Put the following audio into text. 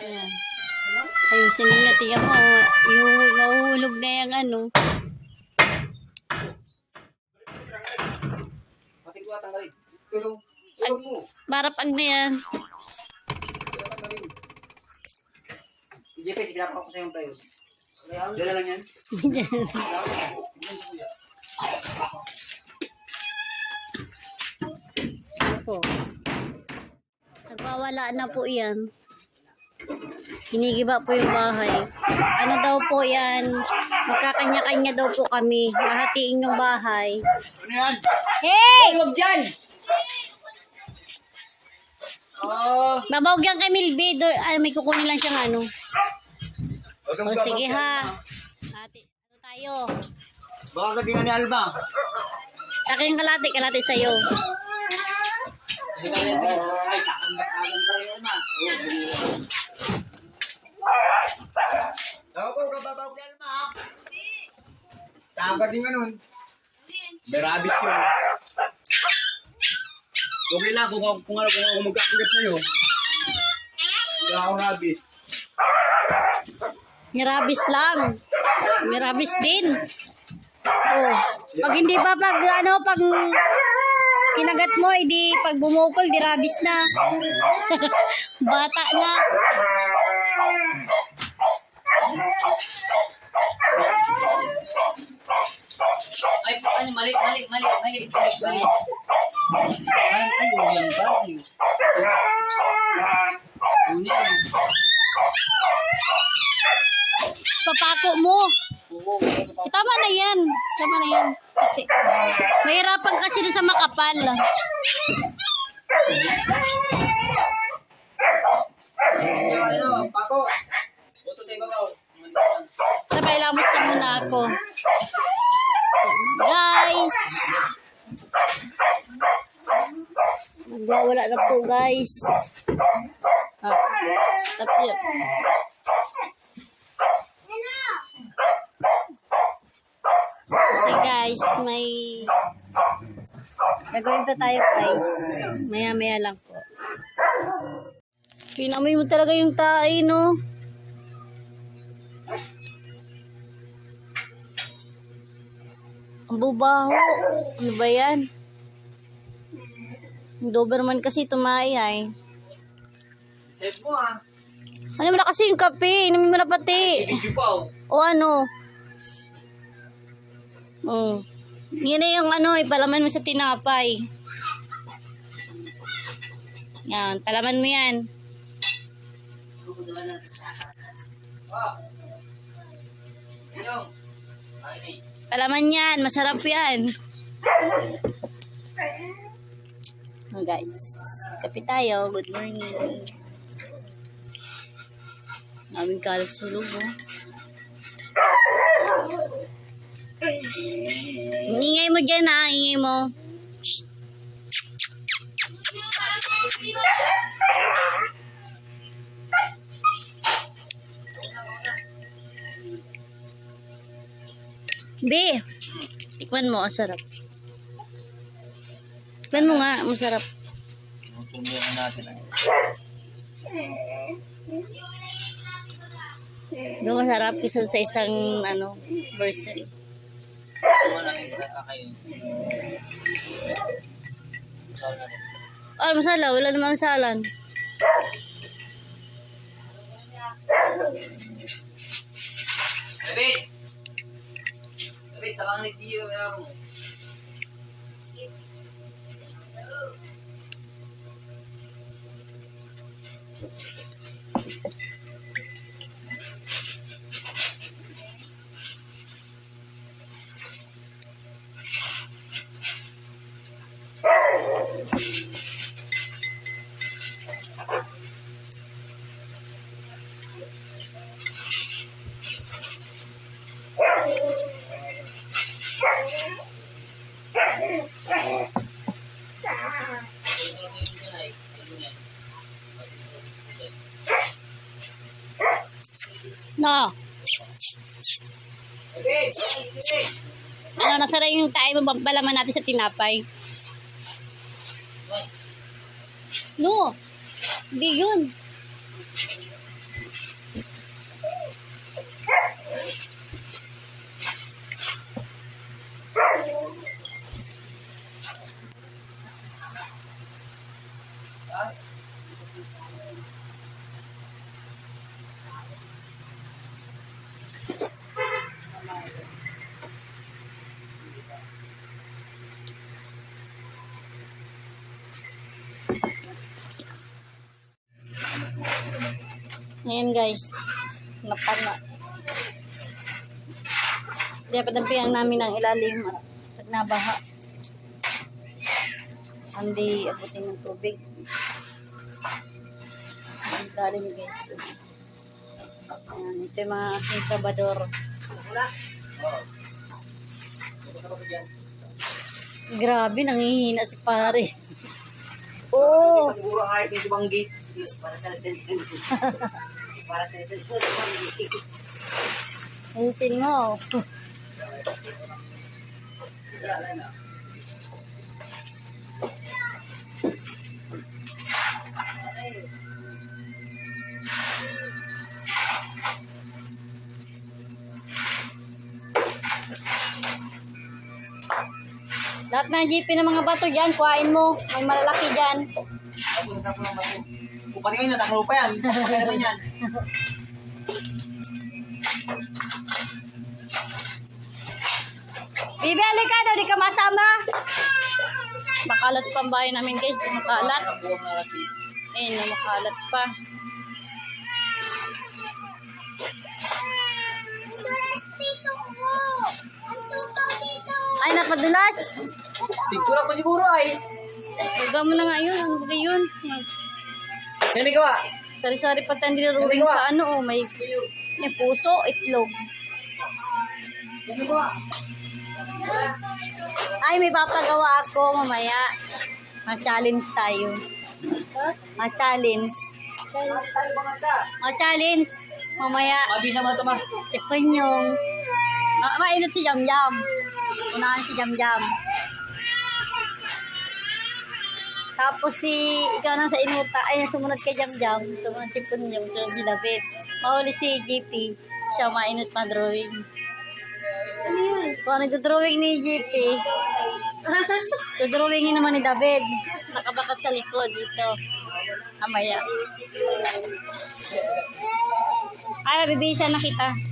Ayan. Ayusin ninyo. Tingnan mo. Yung nahuhulog na yung ano. Ay, barapag na yan. JP, sige ko sa yung prayo. Diyan na lang yan. po. Nagwawala na po yan. Ginigiba po yung bahay. Ano daw po yan? Magkakanya-kanya daw po kami. Mahatiin yung bahay. Ano yan? Hey! Huwag dyan! Oh, Babawag yan kay Milby. Ay, may kukunin lang siyang ano. O sige ha. Ate, ano tayo? Baka galingan ni Alba. Taking kalate, kalate sa'yo. ka. Ay, ka rin na. Tawag Tama din nga nun. May rabbit yun. Okay lang kung, kung, ano, kung ako magkakagat sa'yo. Wala akong rabbit. Mirabis lang. Mirabis din. Oh. Pag hindi pa pag ano pag kinagat mo hindi pag bumukol di rabis na. Bata na. Ano, mali, mali, mali, mali, mali, mali. Ay, ay, ulang ba? Una, Papako mo. Tama na yan. Tama na yan. Mahirapan kasi doon sa makapal. ano, pako. Buto sa ibabaw. Sabay lamos na muna ako. Guys! Nagwawala na po guys. Ah, stop yun. Okay guys, may gagawin pa tayo guys. Maya maya lang po. Pinamoy mo talaga yung tae no. Ang bubaho. Ano ba yan? Doberman kasi tumae ay. Save mo ah. Ano mo na kasi yung kape? Inumin mo na pati. Video pa oh. O ano? Oh. Yan na yung ano, ipalaman mo sa tinapay. Yan, palaman mo yan. Palaman yan, masarap yan. Oh guys, kape tayo. Good morning. Aming kalat sa lubo. Ingay mo dyan ha, ingay mo. Shh. Be, tikman mo, ang sarap. Tikman mo nga, masarap. Tumiyan natin ang Doon masarap kisa sa isang ano, na rin. Ah, masala, wala namang salan. David! David, takang ni Tio. Ayan mo. Oh! No. Ano, nasara yung tayo mo, palaman natin sa tinapay. No. Hindi yun. Ayan guys. Napana. Kaya patampihan namin ang ilalim at pag nabaha. Hindi abutin ng tubig. Ang lalim guys. Ayan, ito yung mga aking trabador. Grabe, nangihina si pare. Oo. Siguro kahit may ibang gate. Para sa Para sa Ayusin mo. Lahat ng jeep ng mga bato dyan, kuhain mo. May malalaki dyan. Bato. Pati ngayon, nataklo pa yan. Naman yan. Bibi, alika daw, di ka masama. Makalat pa ang bahay namin guys, makalat. Ayun, makalat pa. Ay, napadulas. Tigtulak pa siguro ay. Huwag mo na nga yun. Ano ba yun? May gawa. Sari-sari pa tayo nilaruing sa ano, oh. May, may puso, itlog. May gawa. Ay, may papagawa ako mamaya. Ma-challenge tayo. Ma-challenge. Ma-challenge. Mamaya. Mabisa mo ito ma. Si Kunyong. Ma mainit si Yam Yam. Unahan si Yam Yam. Tapos si, ikaw na sa inuta, ay sumunod kay Jam Jam, sumunod si Punyong, sumunod si David. Mahuli si GP, siya mainit pa drawing. Kung ano drawing ni GP, so drawingin naman ni David, nakabakat sa likod dito. Amaya. Ay, mabibisa na kita.